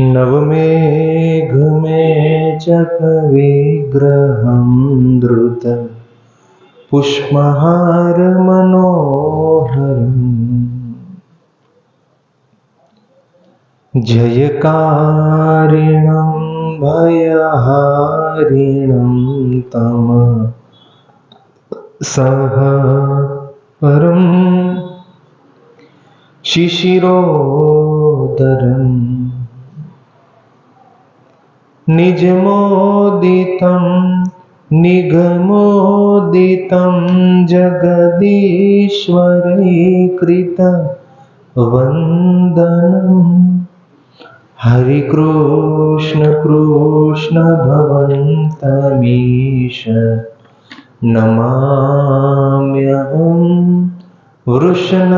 नवमेघमेचकविग्रहं द्रुत पुष्पहारमनोहरम् जयकारिणं भयहारिणं तम सह परं शिशिरोदरम् निजमोदितं निगमोदितं जगदीश्वरीकृत वन्दनम् हरिकृष्ण कृष्ण भवन्तमीश नमाम्यहं वृषनन्दनम्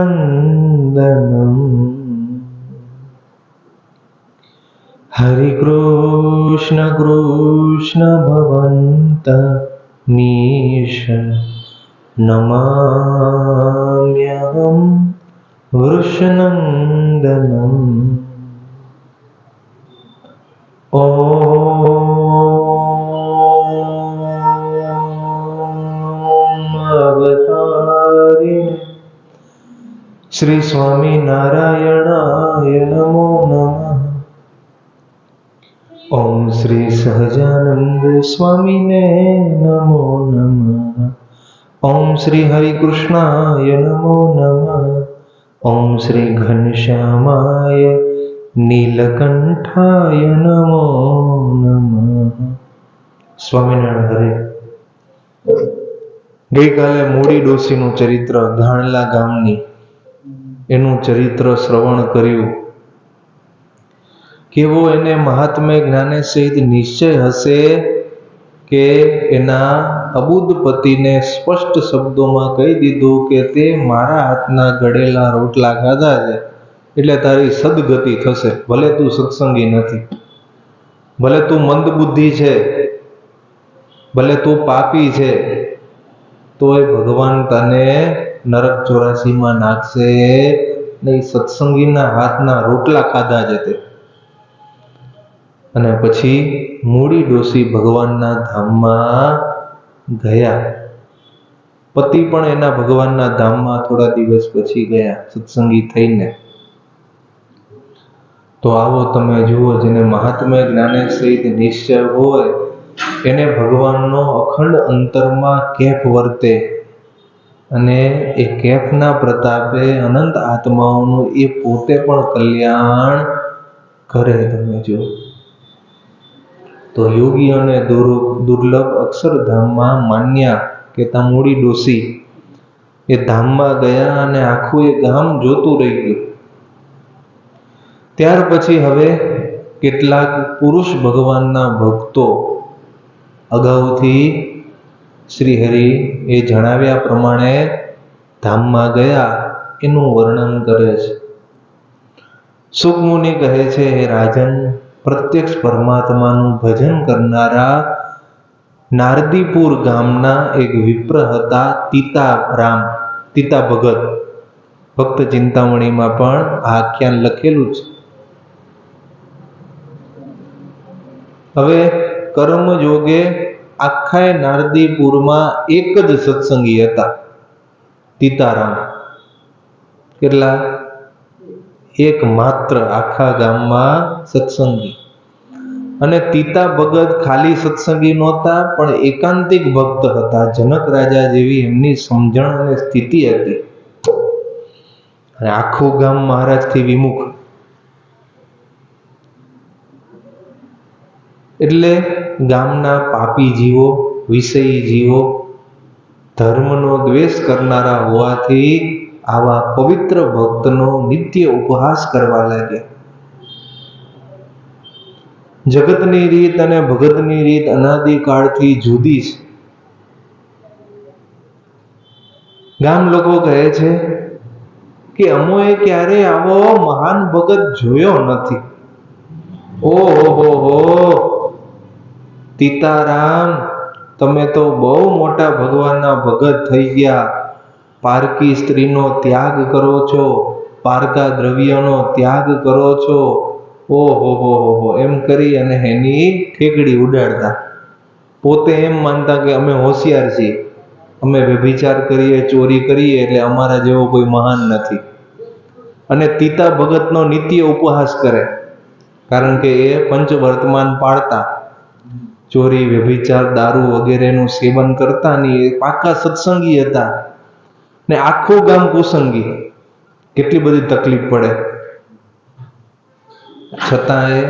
हरिकृष्ण कृष्ण भवन्त मीश नमाम्यहं वृषनन्दनम्। ॐ अवतारिणे श्री स्वामिनारायणाय नमो नमः ઓમ શ્રી સહજાનંદ સ્વામીને નમો નમઃ ઓમ શ્રી હરિકૃષ્ણાય નમો નમઃ ઓમ શ્રી ઘનશ્યામાય નીલકંઠાય નમો નમઃ સ્વામિનારાયણ હરે ગઈકાલે મોડી ડોસીનું ચરિત્ર ધાણલા ગામની એનું ચરિત્ર શ્રવણ કર્યું. કેવો એને મહાત્મ્ય જ્ઞાને સહિત નિશ્ચય હશે કે એના અબુદ્ધ પતિને સ્પષ્ટ શબ્દોમાં કહી દીધું કે તે મારા હાથના ગળેલા રોટલા ખાધા છે. એટલે તારી સદગતિ થશે. ભલે તું સત્સંગી નથી. ભલે તું મંદ બુદ્ધિ છે. ભલે તું પાપી છે. તોય ભગવાન તને નરક ચોરાસીમાં નાખશે. ને સત્સંગીના હાથના રોટલા ખાધા છે તે. અને પછી મૂડી ડોસી ભગવાનના ધામમાં ગયા. પતિ પણ એના ભગવાનના ધામમાં થોડા દિવસ પછી ગયા, સત્સંગી થઈને. તો આવો તમે જુઓ, જેને મહાત્મ્ય જ્ઞાને સહિત નિશ્ચય હોય, એને ભગવાનનો અખંડ અંતરમાં કેફ વર્તે. અને એ કેફના પ્રતાપે અનંત આત્માઓનું એ પોતે પણ કલ્યાણ કરે, તમે જુઓ. તો યોગી અને દુર્લભ અક્ષરધામમાં માન્યા કે મૂડી ડોસી. એ ધામમાં ગયા અને આખું એ ગામ જોતું રહી ગયું. ત્યાર પછી હવે કેટલાક પુરુષ ભગવાનના ભક્તો અગાઉથી શ્રી હરિ એ જણાવ્યા પ્રમાણે ધામમાં ગયા એનું વર્ણન કરે છે. સુખમુનિ કહે છે, હે રાજન પ્રત્યક્ષ પરમાત્માનું ભજન કરનારા નારદીપુર ગામના એક વિપ્ર હતા તીતારામ, તીતા ભગત. ભક્ત ચિંતામણીમાં પણ આખ્યાન લખેલું છે. હવે કર્મ જોગે આખા નારદીપુરમાં એક જ સત્સંગી હતા. તીતારામ. કેટલા? એક માત્ર આખા ગામમાં સત્સંગી. અને તીતા ભગત ખાલી સત્સંગી નહોતા, પણ એકાંતિક ભક્ત હતા. જનક રાજા જેવી એમની સમજણ અને સ્થિતિ હતી. અને આખું ગામ મહારાજથી વિમુખ. એટલે ગામના પાપી જીવો, વિષયી જીવો, ધર્મનો દ્વેષ કરનારા હોવાથી આવા પવિત્ર ભક્તનો નિત્ય ઉપહાસ કરવા લાગ્યા. જગતની રીત અને ભગતની રીત અનાદિકાળથી જુદી છે. ગામ લોકો કહે છે કે અમોએ ક્યારે આવો મહાન ભગત જોયો નથી. ઓહો હો. તીતારામ, તમે તો બહુ મોટા ભગવાનના ભગત થઈ ગયા. પારકી સ્ત્રીનો ત્યાગ કરો છો, પારકા દ્રવ્યનો ત્યાગ કરો છો. ઓહો, હો હો હો, એમ કરી અને એની ઠેકડી ઉડાડતા. પોતે એમ માનતા કે અમે હોશિયાર છીએ. અમે વ્યભિચાર કરીએ, ચોરી કરીએ એટલે અમારા જેવો કોઈ મહાન નથી. અને તીતા ભગતનો નિત્ય ઉપહાસ કરે. કારણ કે એ પંચવર્તમાન પાળતા. ચોરી, વ્યભિચાર, દારૂ વગેરેનું સેવન કરતા ની એ પાકા સત્સંગી હતા. ને આખું ગામ કુસંગી. કેટલી બધી તકલીફ પડે. છતાંય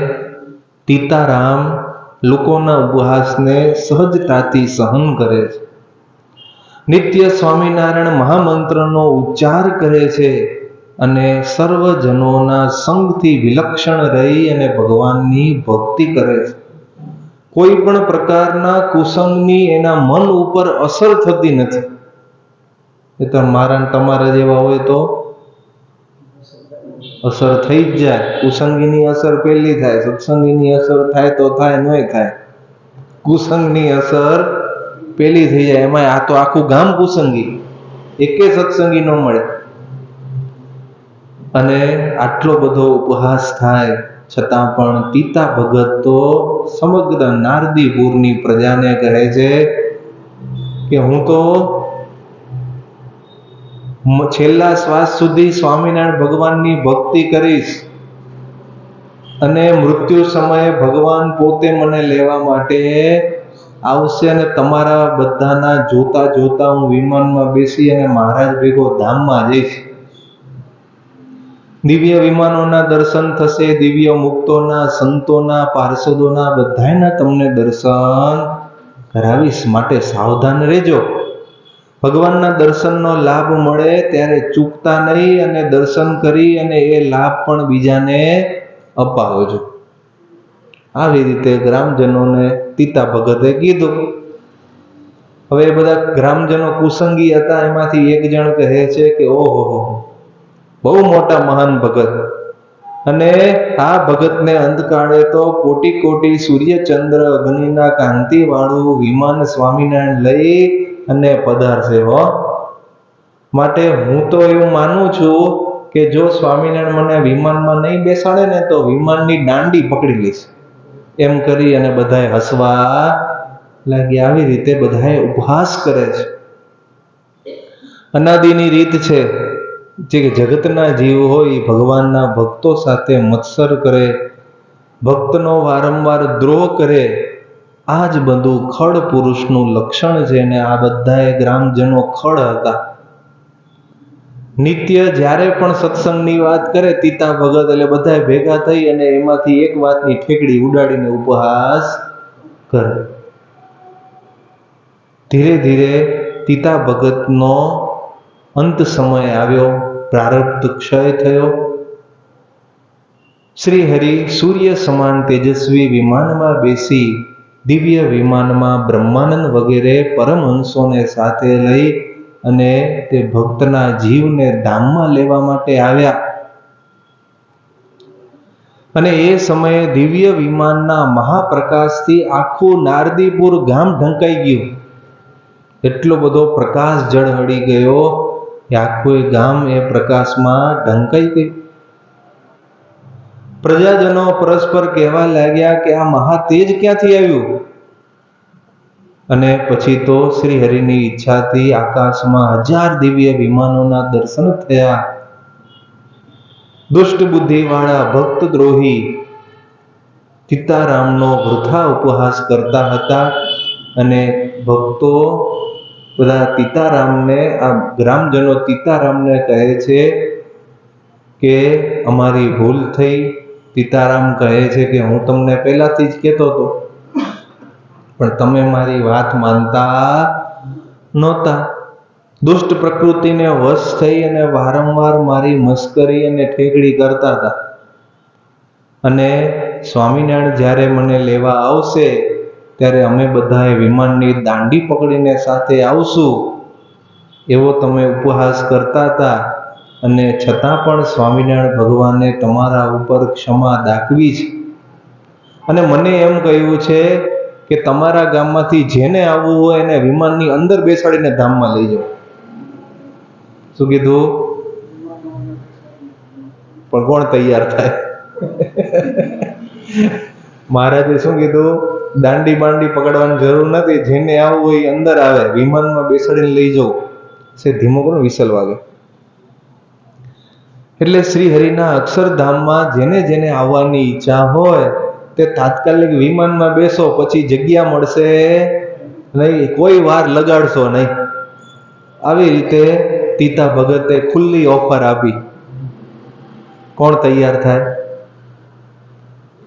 તીતારામ લોકોના ઉપહાસને સહજતાથી સહન કરે છે. નિત્ય સ્વામિનારાયણ મહામંત્રનો ઉચ્ચાર કરે છે અને સર્વજનોના સંગથી વિલક્ષણ રહી અને ભગવાનની ભક્તિ કરે છે. કોઈ પણ પ્રકારના કુસંગની એના મન ઉપર અસર થતી નથી. એ તો મારા ને તમારા જેવા હોય તો અસર થઈ જ જાય. કુસંગીની અસર પહેલી થાય, સત્સંગીની અસર થાય તો થાય નહીં થાય. કુસંગની અસર પેલી થઈ જાય. એમાં આ તો આખું ગામ કુસંગી. એકે સત્સંગી ન મળે. અને આટલો બધો ઉપહાસ થાય, છતાં પણ પિતા ભગત તો સમગ્ર નારદીપુરની પ્રજાને કહે છે કે હું તો છેલ્લા શ્વાસ સુધી સ્વામિનારાયણ ભગવાનની ભક્તિ કરીશ અને મૃત્યુ સમયે ભગવાન પોતે મને લેવા માટે આવશે અને તમારા બધાના જોતા જોતા હું વિમાનમાં બેસી અને મહારાજ ભેગો ધામમાં જઈશ. દિવ્ય વિમાનોના દર્શન થશે, દિવ્ય મુક્તોના, સંતોના, પાર્ષદોના બધાના તમને દર્શન કરાવીશ. માટે સાવધાન રહેજો. ભગવાનના દર્શનનો લાભ મળે ત્યારે ચૂકતા નહીં અને દર્શન કરી અને એ લાભ પણ બીજાને અપાવો છો. આવી રીતે ગ્રામજનોને તીતા ભગતે કીધું. હવે બધા ગ્રામજનો કુસંગી હતા, એમાંથી એક જણ કહે છે કે, ઓહો બહુ મોટા મહાન ભગત. અને આ ભગતને અંતકાળે તો કોટી કોટી સૂર્ય ચંદ્ર અગ્નિના કાંતિ વાળું વિમાન સ્વામિનારાયણ લઈ અને પધારશે, હો. માટે હું તો એવું માનું છું કે જો સ્વામિનારાયણ મને વિમાનમાં નહીં બેસાડે ને તો વિમાનની દાંડી પકડી લઈશ. એમ કરી અને બધાએ હસવા લાગી. આવી રીતે બધાએ ઉપહાસ કરે છે. અનાદિની રીત છે જે જગતના જીવ હોય ભગવાનના ભક્તો સાથે મત્સર કરે, ભક્તનો વારંવાર દ્રોહ કરે આ જ બધું ખડ પુરુષનું લક્ષણ છે ને આ બધાએ ગ્રામજનો ખડ હતા. નિત્ય જ્યારે પણ સત્સંગની વાત કરે તીતા ભગત એટલે બધા ભેગા થઈ અને એમાંથી એક વાતની ઠેકડી ઉડાડીને ઉપહાસ કરે. ધીરે ધીરે તીતા ભગતનો અંત સમય આવ્યો, પ્રારબ્ધ ક્ષય થયો. શ્રી હરિ સૂર્ય સમાન તેજસ્વી વિમાનમાં બેસી દિવ્ય વિમાનમાં બ્રહ્માનંદ વગેરે પરમહંસોને સાથે લઈ અને તે ભક્તના જીવને ધામમાં લેવા માટે આવ્યા. અને એ સમયે દિવ્ય વિમાનના મહાપ્રકાશથી આખું નારદીપુર ગામ ઢંકાઈ ગયું. એટલો બધો પ્રકાશ ઝળહળી ગયો કે આખું ગામ એ પ્રકાશમાં ઢંકાઈ ગયું. પ્રજાજનો પરસ્પર કહેવા લાગ્યા કે આ મહાતેજ ક્યાંથી આવ્યું? અને પછી તો શ્રી હરિની ઈચ્છાથી આકાશમાં હજાર દિવ્ય વિમાનોના દર્શન થયા. દુષ્ટ બુદ્ધિવાળા ભક્ત દ્રોહી સીતારામનો વૃથા ઉપહાસ કરતા હતા અને ભક્તો બધા તીતારામને આ ગ્રામજનો તીતારામને કહે છે કે અમારી ભૂલ થઈ સીતારામ કહે છે કે હું તમને પહેલાથી જ કહેતો હતો, પણ તમે મારી વાત માનતા નહોતા. દુષ્ટ પ્રકૃતિને વશ થઈ અને વારંવાર મારી મસ્કરી અને ઠેકડી કરતા હતા. અને સ્વામિનારાયણ જ્યારે મને લેવા આવશે, ત્યારે અમે બધાએ વિમાનની દાંડી પકડીને સાથે આવશું. એવો તમે ઉપહાસ કરતા હતા. અને છતાં પણ સ્વામિનારાયણ ભગવાને તમારા ઉપર ક્ષમા દાખવી છે. અને મને એમ કહ્યું છે કે તમારા ગામમાંથી જેને આવવું હોય એને વિમાનની અંદર બેસાડીને ધામમાં લઈ જાઓ. શું કીધું? પણ કોણ તૈયાર થાય? મહારાજે શું કીધું? દાંડી બાંડી પકડવાની જરૂર નથી, જેને આવવું હોય અંદર આવે, વિમાનમાં બેસાડીને લઈ જવું છે, ધીમો કોણ વિસલ વાગે એટલે શ્રી હરિના અક્ષરધામમાં જેને જેને આવવાની ઈચ્છા હોય તે તાત્કાલિક વિમાનમાં બેસો, પછી જગ્યા મળશે નહીં, કોઈ વાર લગાડશો નહીં. આવી રીતે તીતા ભગતે ખુલ્લી ઓફર આપી. કોણ તૈયાર થાય?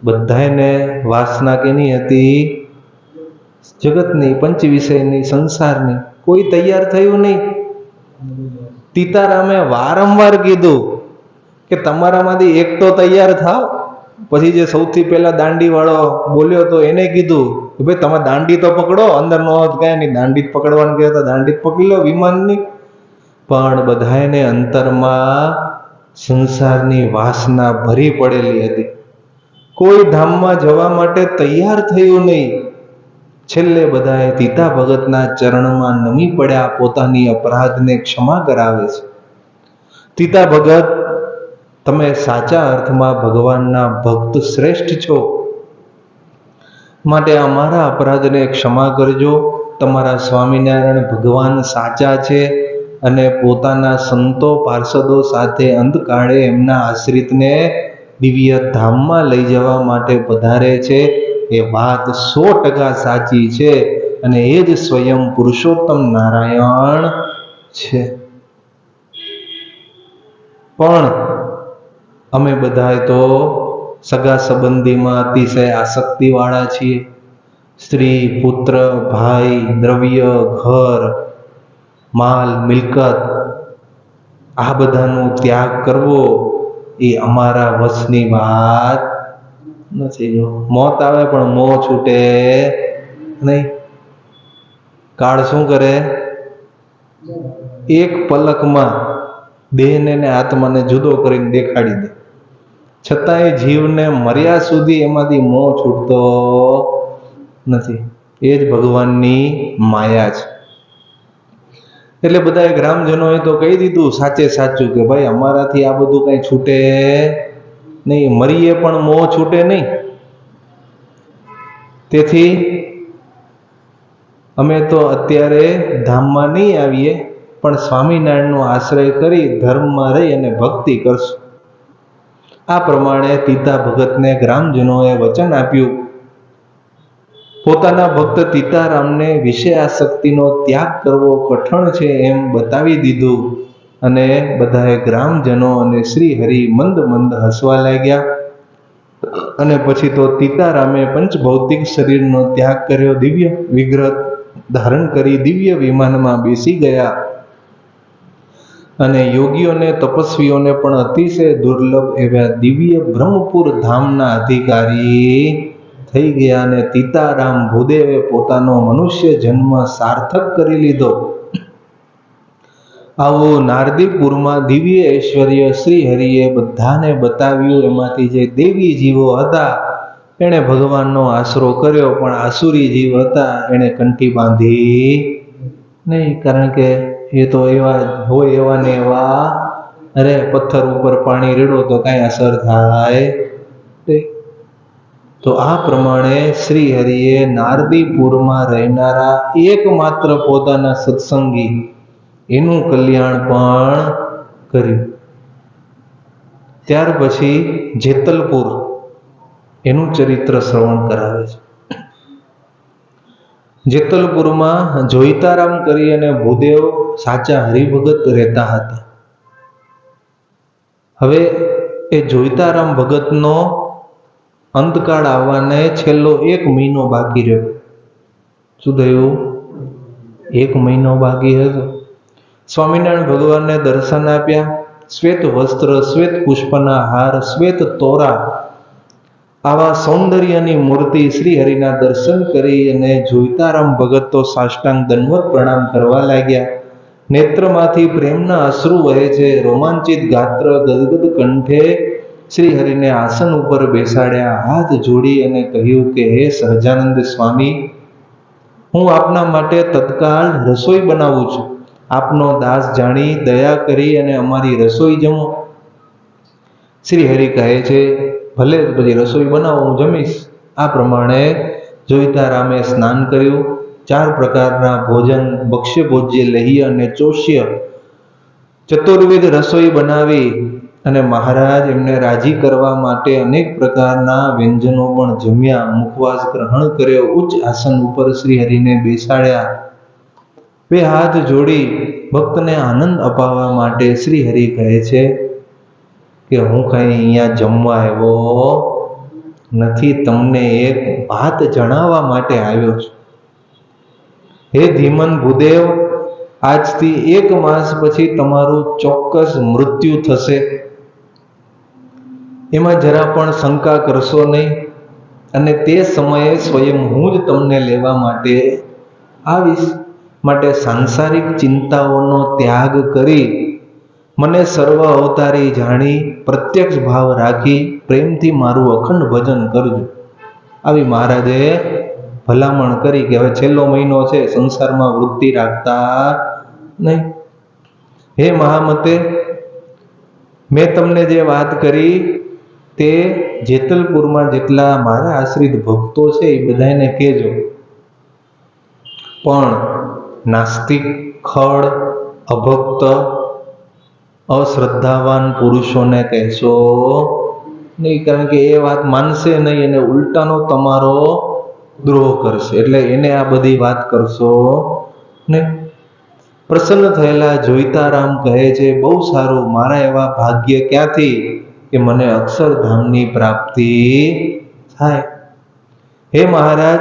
બધાને વાસના કેની હતી? જગતની પંચ વિષયની સંસારની કોઈ તૈયાર થયું નહીં? તીતારામે વારંવાર કીધું કે તમારામાંથી એક તો તૈયાર થાવ. પછી જે સૌથી પહેલા દાંડી વાળો બોલ્યો તો એને કીધું કે ભાઈ તમે દાંડી તો પકડો, અંદર નો કાંઈ નહીં, દાંડી જ પકડવાનું કહેતા દાંડી પકડી લો વિમાનની. પણ બધાને અંતરમાં સંસારની વાસના ભરી પડેલી હતી. કોઈ ધામમાં જવા માટે તૈયાર થયું નહીં. છેલ્લે બધાએ તીતા ભગતના ચરણમાં નમી પડ્યા, પોતાની અપરાધને ક્ષમા કરાવે છે. તીતા ભગત તમે સાચા અર્થમાં ભગવાનના ભક્ત શ્રેષ્ઠ છો. માટે અમારા અપરાધને ક્ષમા કરજો. તમારા સ્વામિનારાયણ ભગવાન સાચા છે અને પોતાના સંતો પાર્ષદો સાથે અંતકાળે એમના આશ્રિતને દિવ્ય ધામમાં લઈ જવા માટે પધારે છે. એ વાત સો ટકા સાચી છે અને એ જ સ્વયં પુરુષોત્તમ નારાયણ છે. પણ અમે બધાય તો સગા સંબંધીમાં અતિશય આસક્તિવાળા છીએ. સ્ત્રી, પુત્ર, ભાઈ, દ્રવ્ય, ઘર, માલ, મિલકત, આ બધાનો ત્યાગ કરવો એ અમારા વશની વાત નથી જો. મોત આવે પણ મોં છૂટે નહીં. કાળ શું કરે? એક પલકમાં દેહને ને આત્માને જુદો કરીને દેખાડી દે. છતાંય જીવને મર્યા સુધી એમાંથી મોં છૂટતો નથી. એ જ ભગવાનની માયા છે. એટલે બધા ગ્રામજનોએ તો કહી દીધું સાચે સાચું કે ભાઈ અમારાથી આ બધું કઈ છૂટે નહીં, મરીએ પણ મોહ છૂટે નહીં. તેથી અમે તો અત્યારે ધામમાં નહીં આવીએ, પણ સ્વામિનારાયણનો આશ્રય કરી ધર્મમાં રહી અને ભક્તિ કરશું. આ પ્રમાણે તીતા ભગતને ગ્રામજનોએ વચન આપ્યું. પોતાના ભક્ત તીતારામને વિષય આસક્તિનો ત્યાગ કરવો કઠણ છે એમ બતાવી દીધું અને બધાએ ગ્રામજનો અને શ્રી હરિ મંદ મંદ હસવા લાગ્યા. અને પછી તો તીતારામે પંચભૌતિક શરીરનો ત્યાગ કર્યો. દિવ્ય વિગ્રહ ધારણ કરી દિવ્ય વિમાનમાં બેસી ગયા. અને યોગીઓને, તપસ્વીઓને પણ અતિશય દુર્લભ એવા દિવ્ય બ્રહ્મપુર ધામના અધિકારી થઈ ગયા અને તીતારામ ભૂદેવે પોતાનો મનુષ્ય જન્મ સાર્થક કરી લીધો. આવું નારદીપુરમાં દિવ્ય ઐશ્વર્ય શ્રી હરિએ બધાને બતાવ્યું. એમાંથી જે દેવી જીવો હતા, એણે ભગવાનનો આશરો કર્યો, પણ આસુરી જીવ હતા, એણે કંઠી બાંધી નહીં. કારણ કે એ તો એવા હોય એવા ને એવા. અરે પથ્થર ઉપર પાણી રેડો તો કાંઈ અસર થાય. તો આ પ્રમાણે શ્રી હરિએ નારદીપુરમાં રહેનારા એકમાત્ર પોતાના સત્સંગી એનું કલ્યાણ પણ કર્યું. ત્યાર પછી જેતલપુર એનું ચરિત્ર શ્રવણ કરાવે છે. જેતલપુરમાં જોઈતારામ કરી અને ભૂદેવ સાચા હરિભગત રહેતા હતા. હવે એ જોઈતારામ ભગતનો અંતકાળ આવવાને છેલ્લો એક મહિનો બાકી રહ્યો. શું થયું? એક મહિનો બાકી હતો સ્વામિનારાયણ ભગવાનને દર્શન આપ્યા. શ્વેત વસ્ત્ર, શ્વેત પુષ્પના હાર, શ્વેત તોરા આવા સૌંદર્યની મૂર્તિ શ્રી હરિના દર્શન કરી અને જોઈતારામ ભગત તો સાષ્ટાંગ દંડવત પ્રણામ કરવા લાગ્યા. નેત્રમાંથી પ્રેમના અશ્રુ વહે છે. રોમાંચિત ગાત્ર ગદગદ કંઠે શ્રી હરિને આસન ઉપર બેસાડ્યા. હાથ જોડી અને કહ્યું કે, હે સહજાનંદ સ્વામી, હું આપના માટે તત્કાળ રસોઈ બનાવું છું. આપનો દાસ જાણી, દયા કરી અને અમારી રસોઈ જમો. શ્રી હરિ કહે છે ભલે પછી રસોઈ બનાવો, હું જમીશ. આ પ્રમાણે જોઈતા રામે સ્નાન કર્યું. ચાર પ્રકારના ભોજન, ભક્ષ્ય ભોજ્ય લહ્ય અને ચોષ્ય ચતુર્વિધ રસોઈ બનાવી અને મહારાજ એમને રાજી કરવા માટે અનેક પ્રકારના વ્યંજનો પણ જમ્યા. મુખવાસ ગ્રહણ કર્યો. ઉચ્ચ આસન ઉપર શ્રી હરિને બેસાડ્યા. બે હાથ જોડી ભક્તને આનંદ અપાવવા માટે શ્રી હરિ કહે છે કે હું કઈ અહીંયા જમવા આવ્યો નથી, તમને એક વાત જણાવવા માટે આવ્યો છું. હે ધીમન ભૂદેવ, આજથી એક માસ પછી તમારું ચોક્કસ મૃત્યુ થશે. એમાં જરા પણ શંકા કરશો નહીં અને તે સમયે સ્વયં હું જ તમને લેવા માટે આવીશ. માટે સાંસારિક ચિંતાઓનો ત્યાગ કરી મને સર્વ અવતારી જાણી પ્રત્યક્ષ ભાવ રાખી પ્રેમથી મારું અખંડ ભજન કરજો. આવી મહારાજે ભલામણ કરી કે હવે છેલ્લો મહિનો છે, સંસારમાં વૃત્તિ રાખતા નહીં. હે મહામતે, મેં તમને જે વાત કરી તે જેતલપુરમાં જેટલા મારા આશ્રિત ભક્તો છે એ બધાને કહેજો. પણ નાસ્તિક, ખડ, અભક્ત અશ્રદ્ધાવાન પુરુષોને કહેશો. નહીં, કારણ કે એ વાત માનશે નહીં અને ઉલટાનો તમારો દ્રોહ કરશે. એટલે એને આ બધી વાત કરશો. ને પ્રસન્ન થયેલા જોઈતારામ કહે છે, બહુ સારું, મારા એવા ભાગ્ય ક્યાંથી કે મને અક્ષરધામની પ્રાપ્તિ થાય? હે મહારાજ,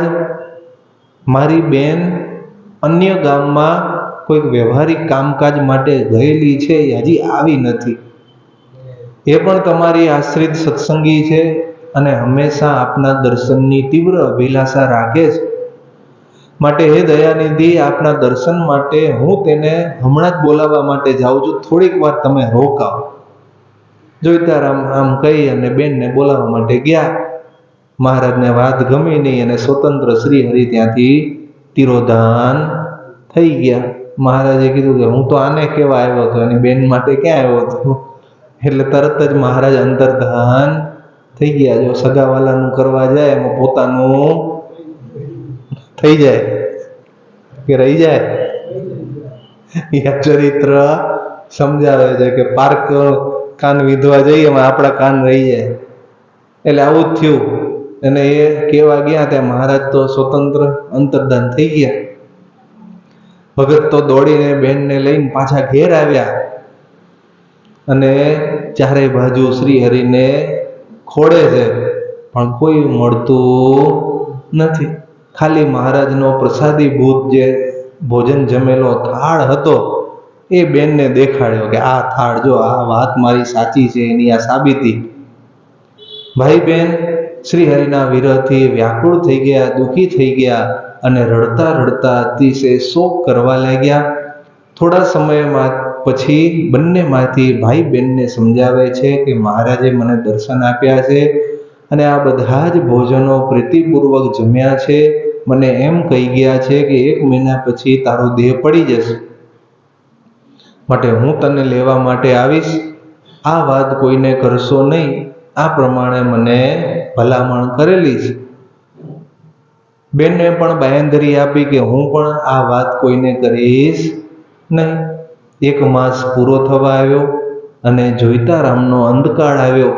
મારી બેન અન્ય ગામમાં કોઈક વ્યવહારિક કામકાજ માટે ગયેલી છે, એ હજી આવી નથી. એ પણ તમારી આશ્રિત સત્સંગી છે અને હંમેશા આપના દર્શનની તીવ્ર અભિલાષા રાખે છે. માટે હે દયાનિધિ, આપના દર્શન માટે હું તેને હમણાં જ બોલાવવા માટે જાઉં છું. થોડીક વાર તમે રોકાઓ જોઈતારામ આમ કહી અને બેનને બોલાવવા માટે ગયા, મહારાજને વાત ગમી નહીં અને સ્વતંત્ર શ્રી હરિ ત્યાંથી તિરોધાન થઈ ગયા. મહારાજે કીધું કે હું તો આને કેવા આવ્યો હતો, એની બેન માટે ક્યાં આવ્યો હતો? એટલે તરત જ મહારાજ અંતર્ધાન થઈ ગયા. જો સગાવાલાનું કરવા જાય, એમાં પોતાનું થઈ જાય કે રહી જાય? ચરિત્ર સમજાવે છે કે પાર્ક કાન વિધવા જઈએ એમાં આપણા કાન રહી જાય. એટલે આવું જ થયું. અને એ કેવા ગયા ત્યાં મહારાજ તો સ્વતંત્ર અંતર્ધાન થઈ ગયા. ભગત તો દોડીને બેનને લઈને પાછા ઘેર આવ્યા. અને ચારે બાજુ શ્રી હરિને ખોડે છે, પણ કોઈ મળતું નથી. ખાલી મહારાજનો પ્રસાદી ભૂત જે ભોજન જમેલો થાળ હતો, એ બેનને દેખાડ્યો કે આ થાળ જો આ વાત મારી સાચી છે, એની આ સાબિતી. ભાઈ બેન શ્રી હરિના વિરહથી વ્યાકુળ થઈ ગયા, દુઃખી થઈ ગયા. અને રડતા રડતા અતિશય શોક કરવા લાગ્યા. થોડા સમયમાં પછી બંનેમાંથી ભાઈ બહેનને સમજાવે છે કે મહારાજે મને દર્શન આપ્યા છે અને આ બધા જ ભોજનો પ્રીતિપૂર્વક જમ્યા છે. મને એમ કહી ગયા છે કે એક મહિના પછી તારો દેહ પડી જશે. માટે હું તને લેવા માટે આવીશ. આ વાત કોઈને કરશો નહીં. આ પ્રમાણે મને ભલામણ કરેલી છે. બેનને પણ બાંયધરી આપી કે હું પણ આ વાત કોઈને કરીશ નહીં. એક માસ પૂરો થવા આવ્યો અને જોઈતા રામનો અંધકાળ આવ્યો.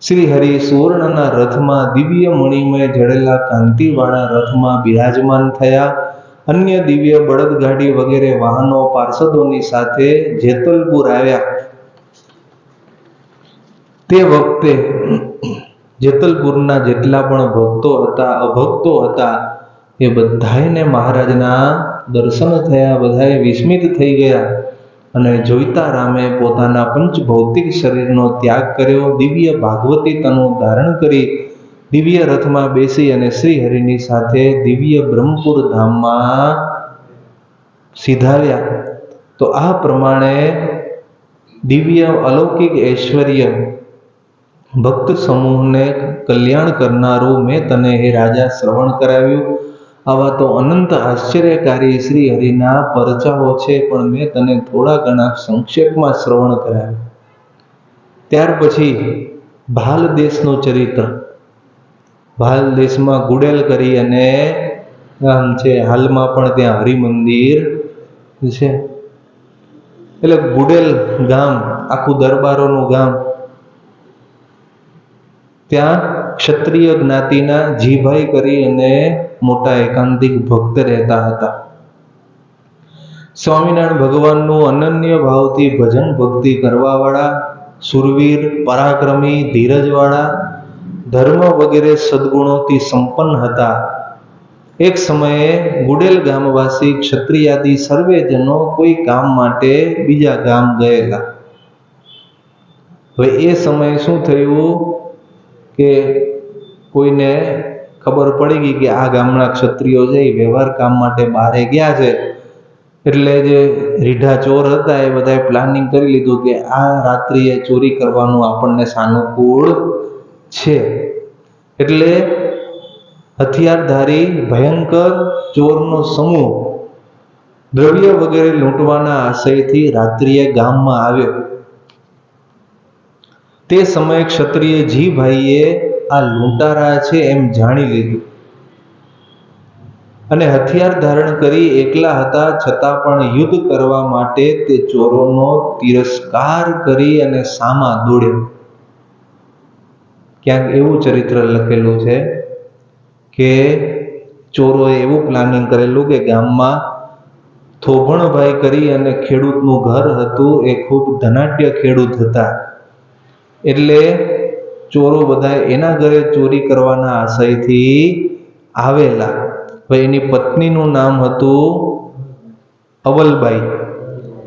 શ્રી હરિ સુવર્ણના રથમાં દિવ્ય મણિમય જડેલા કાંતિવાળા રથમાં બિરાજમાન થયા. અન્ય દિવ્ય બળદગાડી વગેરે વાહનો પાર્ષદોની સાથે જેતલપુર આવ્યા. તે વખતે જેતલપુરના જેટલા પણ ભક્તો હતા, અભક્તો હતા, એ બધાને મહારાજના દર્શન થયા બધાએ વિસ્મિત થઈ ગયા અને જોઈતા રામે પોતાના પંચ ભૌતિક શરીરનો ત્યાગ કર્યો, દિવ્ય ભાગવતી તનું ધારણ કરી, દિવ્ય રથમાં બેસી અને શ્રી હરિની સાથે દિવ્ય બ્રહ્મપુર ધામમાં સીધાવ્યા તો આ પ્રમાણે દિવ્ય અલૌકિક ઐશ્વર્ય ભક્ત સમૂહને કલ્યાણ કરનારું મેં તને હે રાજા શ્રવણ કરાવ્યું. આવા તો અનંત આશ્ચર્યકારી શ્રી હરિના પરચાઓ છે, પણ મેં તને થોડા ઘણા સંક્ષેપમાં શ્રવણ કરાવ્યું. ત્યાર પછી ભાલ દેશનું ચરિત્ર. ભાલ દેશમાં ગુડેલ કરી અને છે, હાલમાં પણ ત્યાં હરિમંદિર છે. એટલે ગુડેલ ગામ, આખું દરબારોનું ગામ ત્યાં ક્ષત્રિય જ્ઞાતિના જીભાઈ કરી અને મોટા એકાંતિક ભક્ત રહેતા હતા. સ્વામિનારાયણ ભગવાનનું અનન્ય ભાવથી ભજન ભક્તિ કરવાવાળા, સુરવીર, પરાક્રમી, ધીરજવાળા, ધર્મ વગેરે સદગુણોથી સંપન્ન હતા. એક સમયે ગુડેલ ગામવાસી ક્ષત્રિયાદી સર્વેજનો કોઈ કામ માટે બીજા ગામ ગયેલા. હવે એ સમયે શું થયું? કે કોઈને ખબર પડી ગઈ કે આ ગામના ક્ષત્રિયો છે, એ વ્યવહાર કામ માટે બહારે ગયા છે. એટલે જે રીઢા ચોર હતા, એ બધાએ પ્લાનિંગ કરી લીધું કે આ રાત્રિએ ચોરી કરવાનું આપણને સાનુકૂળ છે. એટલે હથિયારધારી ભયંકર ચોરનો સમૂહ દ્રવ્ય વગેરે લૂંટવાના આશયથી રાત્રિએ ગામમાં આવ્યો. તે સમયે ક્ષત્રિય જીભાઈએ આ લૂંટારા છે એમ જાણી લીધું. અને હથિયાર ધારણ કરી એકલા હતા, છતાં પણ યુદ્ધ કરવા માટે તે ચોરોનો તિરસ્કાર કરી અને સામા દોડ્યો. ક્યાંક એવું ચરિત્ર લખેલું છે કે ચોરોએ એવું પ્લાનિંગ કરેલું કે ગામમાં થોભણભાઈ કરી અને ખેડૂતનું ઘર હતું, એ ખૂબ ધનાઢ્ય ખેડૂત હતા. એટલે ચોરો બધા એના ઘરે ચોરી કરવાના આશયથી આવેલા. હવે એની પત્નીનું નામ હતું અવલબાઈ.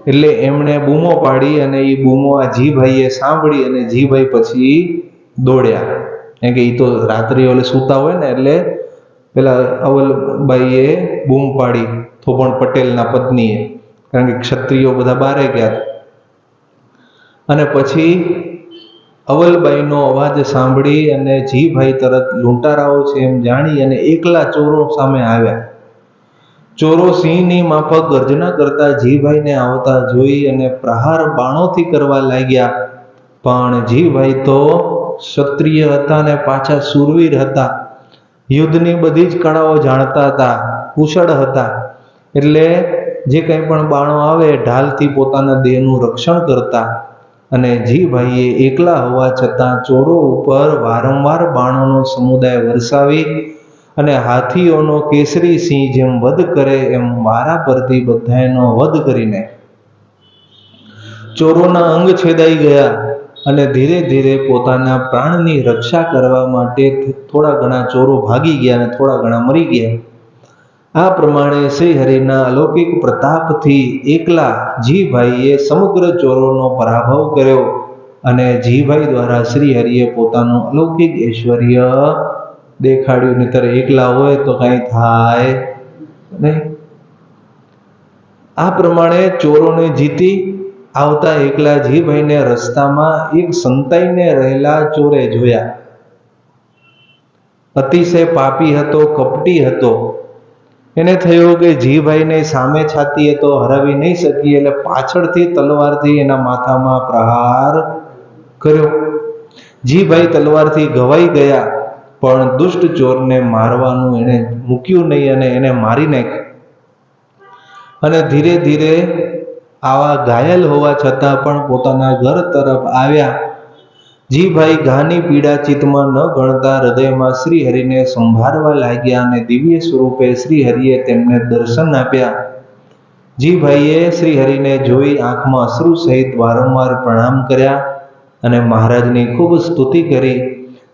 એટલે એમણે બૂમો પાડી અને એ બૂમો આ જીભાઈએ સાંભળી અને જીભાઈ પછી દોડ્યા. કારણ કે એ તો રાત્રિ ઓલે સૂતા હોય ને એટલે પેલા અવલબાઈએ બૂમ પાડી થોભણ પટેલના પત્નીએ. કારણ કે ક્ષત્રિયો બધા બારે ગયા. અને પછી અવલબાઈનો અવાજ સાંભળી અને જીભાઈ તરત લૂંટારાઓ છે એમ જાણી અને એકલા ચોરો સામે આવ્યા. ચોરો સિંહની માફક ગર્જના કરતા જીભાઈને આવતા જોઈ અને પ્રહાર બાણોથી કરવા લાગ્યા. પણ જીભાઈ તો ક્ષત્રિય હતા ને પાછા સુરવીર હતા. યુદ્ધની બધી જ કળાઓ જાણતા હતા, કુશળ હતા. એટલે જે કંઈ પણ બાણો આવે, ઢાલથી પોતાના દેહનું રક્ષણ કરતા. અને જીભાઈએ એકલા હોવા છતાં ચોરો ઉપર વારંવાર બાણોનો સમુદાય વરસાવી અને હાથીઓનો કેસરી સિંહ જેમ વધ કરે એમ મારા પરથી બધાનો વધ કરીને ચોરોના અંગ છેદાઈ ગયા અને ધીરે ધીરે પોતાના પ્રાણની રક્ષા કરવા માટે થોડા ઘણા ચોરો ભાગી ગયા અને થોડા ઘણા મરી ગયા. આ પ્રમાણે શ્રી હરિના અલૌકિક પ્રતાપથી એકલા જીભાઈએ સમગ્ર ચોરોનો પરાભવ કર્યો અને જીભાઈ દ્વારા શ્રી હરિએ પોતાનું અલૌકિક ઐશ્વર્ય દેખાડ્યું. નહીતર એકલા હોય તો કઈ થાય નહીં. આ પ્રમાણે ચોરોને જીતી આવતા એકલા જીભાઈને રસ્તામાં એક સંતાઈને રહેલા ચોરે જોયા. અતિશય પાપી હતો, કપટી હતો. એને થયું કે જીભાઈને સામે છાતીએ તો હરાવી નહીં શકીએ, એટલે પાછળથી તલવારથી એના માથામાં પ્રહાર કર્યો. જીભાઈ તલવારથી ઘવાઈ ગયા, પણ દુષ્ટ ચોરને મારવાનું એણે મૂક્યું નહીં અને એને મારી નાખ્યું. અને ધીરે ધીરે આવા ઘાયલ હોવા છતાં પણ પોતાના ઘર તરફ આવ્યા. જીભાઈ ઘાની પીડા ચિત્તમાં ન ગણતા હૃદયમાં શ્રી હરિને સંભાળવા લાગ્યા અને દિવ્ય સ્વરૂપે શ્રી હરિએ તેમને દર્શન આપ્યા. જીભાઈએ શ્રી હરિને જોઈ આંખમાં અશ્રુ સહિત વારંવાર પ્રણામ કર્યા અને મહારાજની ખૂબ સ્તુતિ કરી.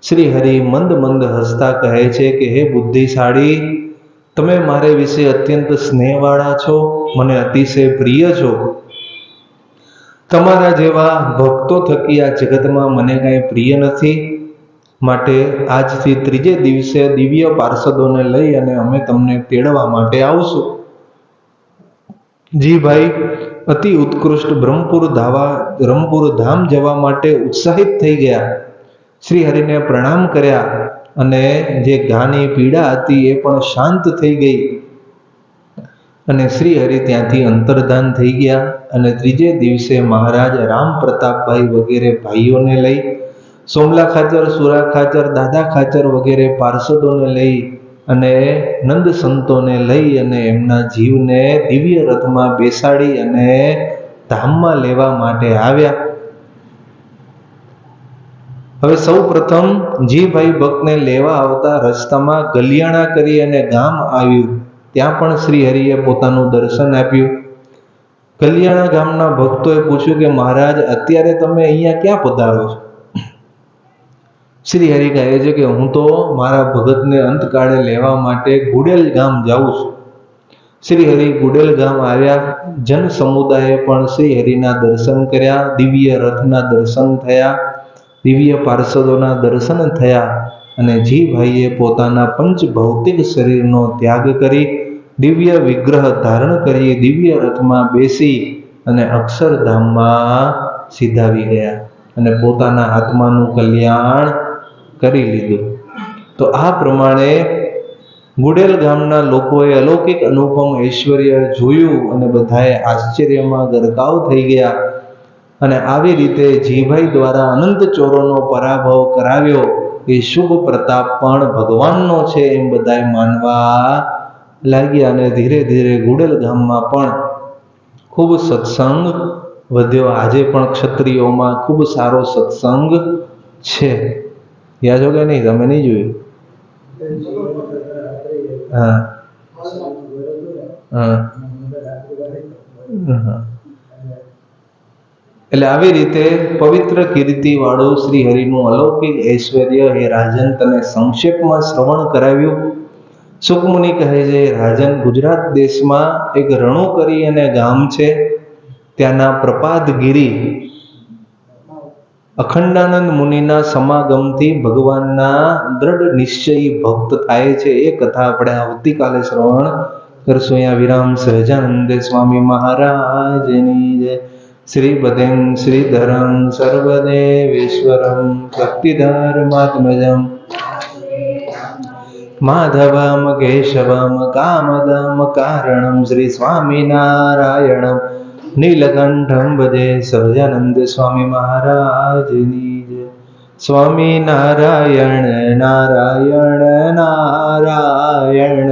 શ્રી હરિ મંદ મંદ હસતા કહે છે કે, હે બુદ્ધિશાળી, તમે મારે વિશે અત્યંત સ્નેહવાળા છો, મને અતિશય પ્રિય છો. તમારા જેવા ભક્તો થકી આ જગતમાં મને કાંઈ પ્રિય નથી. માટે આજથી ત્રીજે દિવસે દિવ્ય પાર્ષદોને લઈ અને અમે તમને તેડવા માટે આવશું. જી ભાઈ, અતિ ઉત્કૃષ્ટ બ્રહ્મપુર ધાવા, બ્રહ્મપુર ધામ જવા માટે ઉત્સાહિત થઈ ગયા. શ્રી હરિને પ્રણામ કર્યા અને જે ઘાની પીડા હતી એ પણ શાંત થઈ ગઈ. અને શ્રી હરિ ત્યાંથી અંતર્ધાન થઈ ગયા અને ત્રીજે દિવસે મહારાજ રામ પ્રતાપભાઈ વગેરે ભાઈઓને લઈ, સોમલા ખાચર, સુરા ખાચર, દાદા ખાચર વગેરે પાર્ષદોને લઈ અને નંદ સંતોને લઈ અને એમના જીવને દિવ્ય રથમાં બેસાડી અને ધામમાં લેવા માટે આવ્યા. હવે સૌ પ્રથમ જીભાઈ ભક્તને લેવા આવતા રસ્તામાં ગલિયાણા કરી અને ગામ આવ્યું. ત્યાં પણ શ્રી હરિએ પોતાનું દર્શન આપ્યું. કલ્યાણા ગામના ભક્તોએ પૂછ્યું કે, મહારાજ, અત્યારે તમે અહીંયા ક્યાં પધારો છો? શ્રી હરિ કહે છે કે, હું તો મારા ભગતને અંતકાળે લેવા માટે ગુડેલ ગામ જાઉં છું. શ્રી હરિ ગુડેલ ગામ આવ્યા. જન સમુદાયે પણ શ્રી હરિના દર્શન કર્યા. દિવ્ય રથના દર્શન થયા. દિવ્ય પાર્ષદોના દર્શન થયા. અને જી ભાઈએ પોતાના પંચ ભૌતિક શરીરનો ત્યાગ કરી દિવ્ય વિગ્રહ ધારણ કરી દિવ્ય રથમાં બેસી અને અક્ષરધામમાં સીધાવી ગયા અને પોતાના આત્માનું કલ્યાણ કરી લીધું. તો આ પ્રમાણે ગુડેલ ગામના લોકોએ અલૌકિક અનુપમ ઐશ્વર્ય જોયું અને બધાએ આશ્ચર્યમાં ગરકાવ થઈ ગયા અને આવી રીતે જીભાઈ દ્વારા અનંત ચોરોનો પરાભવ કરાવ્યો. એ શુભ પ્રતાપ પણ ભગવાનનો છે એમ બધાએ માનવા લાગ્યા અને ધીરે ધીરે ગુડેલ ગામમાં પણ ખૂબ સત્સંગ વધ્યો. આજે પણ ક્ષત્રિયોમાં ખૂબ સારો સત્સંગ છે. યાદ છો કે નહીં? તમે નહીં જોયું? હા હા. હા. એટલે આવી રીતે પવિત્ર કીર્તિ વાળું શ્રી હરિનું અલૌકિક ઐશ્વર્ય હે રાજન તને સંક્ષેપમાં શ્રવણ કરાવ્યું. સુખમુનિ કહે છે, રાજન, ગુજરાત દેશમાં એક રણુ કરી અને ગામ છે. ત્યાંના પ્રપાદગીરી અખંડાનંદ મુનિના સમાગમથી ભગવાનના દ્રઢ નિશ્ચયી ભક્ત થાય છે. એ કથા આપણે આવતીકાલે શ્રવણ કરશું. અહીંયા વિરામ સહજાનંદ સ્વામી મહારાજની જય. શ્રીપદિં શ્રીધરં સર્વદેવેશ્વરં ભક્તિધર્માત્મજં માધવમ કેશવમ કામદમ કારણમ શ્રી સ્વામિનારાયણમ નીલકંઠમ ભજે સહજાનંદ સ્વામી મહારાજની જય સ્વામી નારાયણ નારાયણ નારાયણ